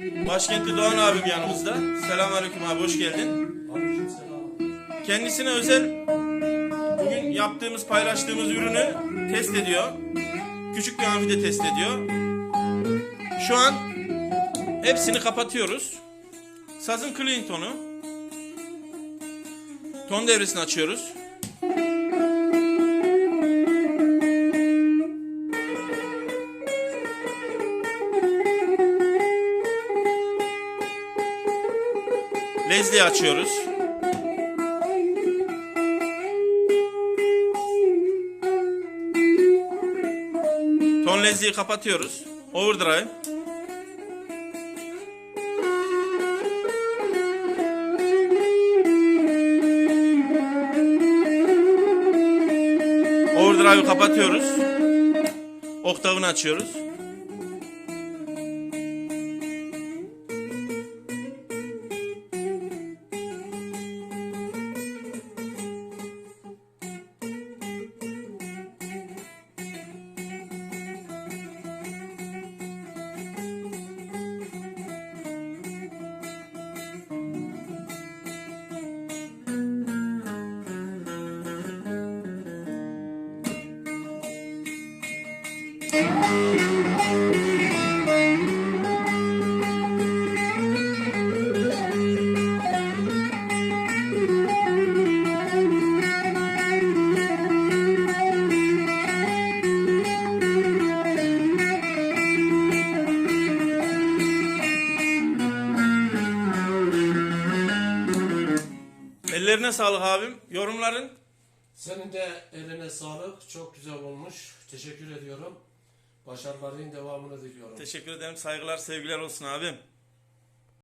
Başkentli Doğan abim yanımızda. Selamünaleyküm abi hoş geldin. Kendisine özel bugün yaptığımız paylaştığımız ürünü test ediyor. Küçük bir amfide test ediyor. Şu an hepsini kapatıyoruz. Sazın clean tonu. Ton devresini açıyoruz. Lezli'yi açıyoruz. Ton Lezli'yi kapatıyoruz. Overdrive. Overdrive'ı kapatıyoruz. Oktavını açıyoruz. Ellerine sağlık abim. Yorumların? Senin de eline sağlık. Çok güzel olmuş. Teşekkür ediyorum. Başarıların devamını diliyorum. Teşekkür ederim. Saygılar, sevgiler olsun abim.